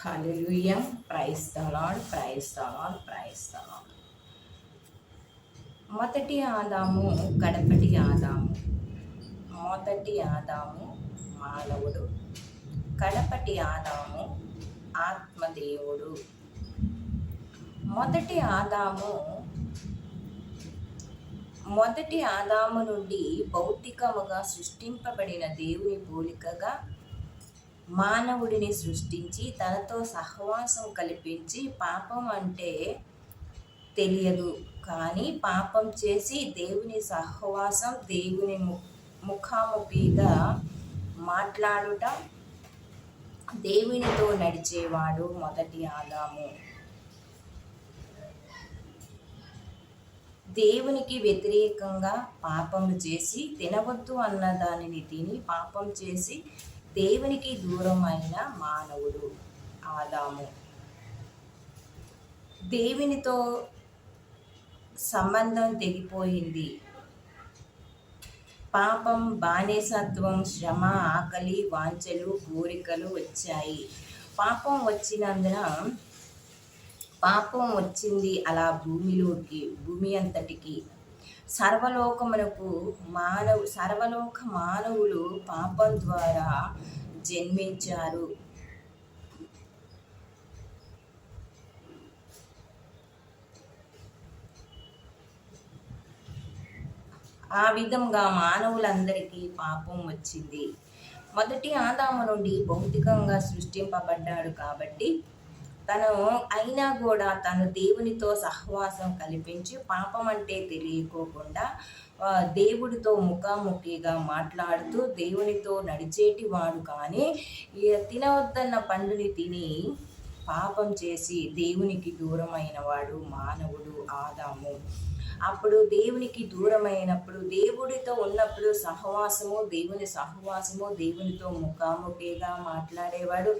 Hallelujah praise the lord praise the praise మొదటి ఆదాము కడపటి ఆదాము. మొదటి ఆదాము మానవుడు. కడపటి ఆదాము ఆత్మదేవుడు. మొదటి ఆదాము మొదటి ఆదాము నుండి భౌతికముగా సృష్టింపబడిన దేవుని పోలికగా మానవుడిని సృష్టించి తనతో సహవాసం కల్పించి పాపం అంటే తెలియదు. కానీ పాపం చేసి దేవుని సహవాసం దేవుని ము ముఖాముఖిగా మాట్లాడుట దేవునితో నడిచేవాడు మొదటి ఆదాము. దేవునికి వ్యతిరేకంగా పాపము చేసి తినవద్దు అన్న దానిని తిని పాపం చేసి దేవునికి దూరమైన మానవుడు ఆదాము. దేవునితో సంబంధం తెగిపోయింది. పాపం బానేసత్వం శ్రమ ఆకలి వాంఛలు కోరికలు వచ్చాయి. పాపం వచ్చినందున పాపం వచ్చింది అలా భూమిలోకి భూమి అంతటికి. సర్వలోకమునకు మానవు సర్వలోక మానవులు పాపం ద్వారా జన్మించారు. ఆ విధంగా మానవులందరికీ పాపం వచ్చింది. మొదటి ఆదాము నుండి భౌతికంగా సృష్టింపబడ్డాడు కాబట్టి తను అయినా కూడా తను దేవునితో సహవాసం కల్పించి పాపం అంటే తెలియకోకుండా దేవుడితో ముఖాముఖిగా మాట్లాడుతూ దేవునితో నడిచేటి వాడు కానీ తినవద్దన్న పండుని తిని పాపం చేసి దేవునికి దూరమైన వాడు మానవుడు ఆదాము. అప్పుడు దేవునికి దూరమైనప్పుడు దేవుడితో ఉన్నప్పుడు సహవాసము దేవుని సహవాసము దేవునితో ముఖాముఖిగా మాట్లాడేవాడు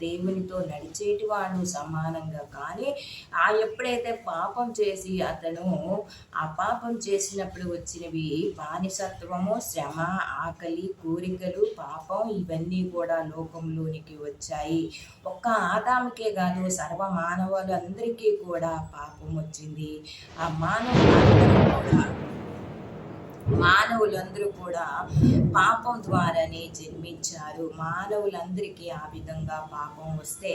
దేవునితో నడిచేటి వాడు సమానంగా. కానీ ఆ ఎప్పుడైతే పాపం చేసి అతను ఆ పాపం చేసినప్పుడు వచ్చినవి బానిసత్వము శ్రమ ఆకలి కోరికలు పాపం ఇవన్నీ కూడా లోకంలోనికి వచ్చాయి. ఒక్క ఆదాముకే కాదు సర్వ మానవులందరికీ కూడా పాపం వచ్చింది. ఆ మానవ కూడా మానవులందరూ కూడా పాపం ద్వారానే జన్మించారు. మానవులందరికీ ఆ విధంగా పాపం వస్తే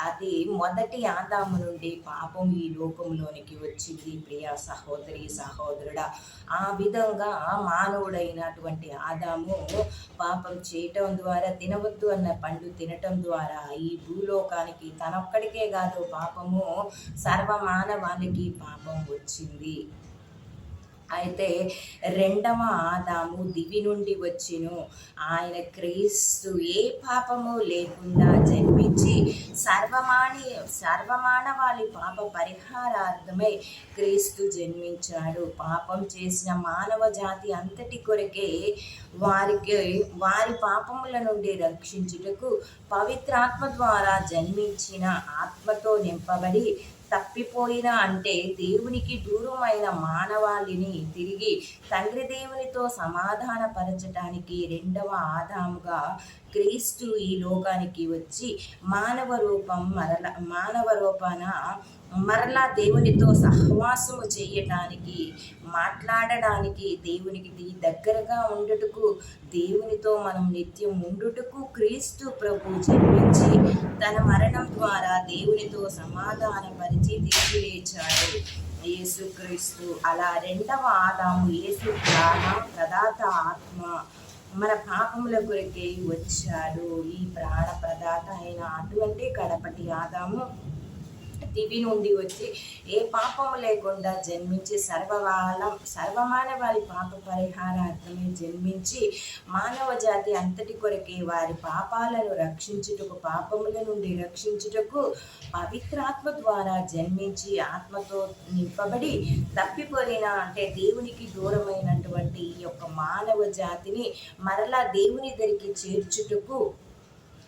అది మొదటి ఆదాము నుండి పాపం ఈ లోకంలోనికి వచ్చింది. ప్రియ సహోదరి సహోదరుడా ఆ విధంగా మానవుడైనటువంటి ఆదాము పాపం చేయటం ద్వారా తినవద్దు అన్న పండు తినటం ద్వారా ఈ భూలోకానికి తనొక్కడికే కాదు పాపము సర్వమానవానికి పాపం వచ్చింది. అయితే రెండవ ఆదాము దివి నుండి వచ్చిను. ఆయన క్రీస్తు ఏ పాపము లేకుండా జన్మించి సర్వమాని సర్వమానవాళి పాప పరిహారార్థమై క్రీస్తు జన్మించాడు. పాపం చేసిన మానవ జాతి అంతటి కొరకే వారికి వారి పాపముల నుండి రక్షించుటకు పవిత్రాత్మ ద్వారా జన్మించిన ఆత్మతో నింపబడి తప్పిపోయిన అంటే దేవునికి దూరమైన మానవాళిని తిరిగి తండ్రి దేవునితో సమాధానపరచటానికి రెండవ ఆదాముగా క్రీస్తు ఈ లోకానికి వచ్చి మానవ రూపం మరల మానవ రూపాన మరలా దేవునితో సహవాసము చేయటానికి మాట్లాడడానికి దేవునికి దగ్గరగా ఉండుటకు దేవునితో మనం నిత్యం ఉండుటకు క్రీస్తు ప్రభు జన్మించి తన మరణం ద్వారా దేవునితో సమాధానపరిచి తిరిగి లేచాడు. యేసుక్రీస్తు అలా రెండవ ఆదాము యేసు ప్రాణ ప్రదాత ఆత్మ మన పాపముల కొరికే వచ్చాడు. ఈ ప్రాణ ప్రదాత అయిన అటువంటి కడపటి ఆదాము దివి నుండి వచ్చి ఏ పాపము లేకుండా జన్మించి సర్వవాలం సర్వమాన వారి పాప పరిహారార్థమే జన్మించి మానవ జాతి అంతటి కొరకే వారి పాపాలను రక్షించుటకు పాపముల నుండి రక్షించుటకు పవిత్రాత్మ ద్వారా జన్మించి ఆత్మతో నింపబడి తప్పిపోయిన అంటే దేవునికి దూరమైనటువంటి ఈ యొక్క మానవ జాతిని మరలా దేవుని దగ్గరికి చేర్చుటకు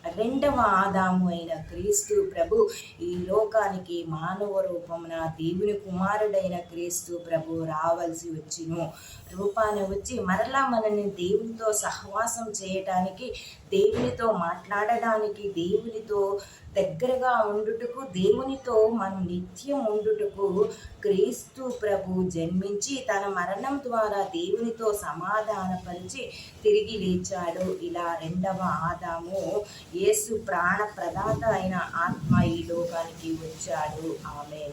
రెండవ ఆదాము అయిన క్రీస్తు ప్రభు ఈ లోకానికి మానవ రూపమున దేవుని కుమారుడైన క్రీస్తు ప్రభు రావాల్సి వచ్చిను. రూపాన వచ్చి మరలా మనల్ని దేవునితో సహవాసం చేయటానికి దేవునితో మాట్లాడడానికి దేవునితో దగ్గరగా ఉండుటకు దేవునితో మనం నిత్యం ఉండుటకు క్రీస్తు ప్రభు జన్మించి తన మరణం ద్వారా దేవునితో సమాధానపరిచి తిరిగి లేచాడు. ఇలా రెండవ ఆదాము యేసు ప్రాణ ప్రదాత అయిన ఆత్మ ఈ లోకానికి వచ్చాడు. ఆమె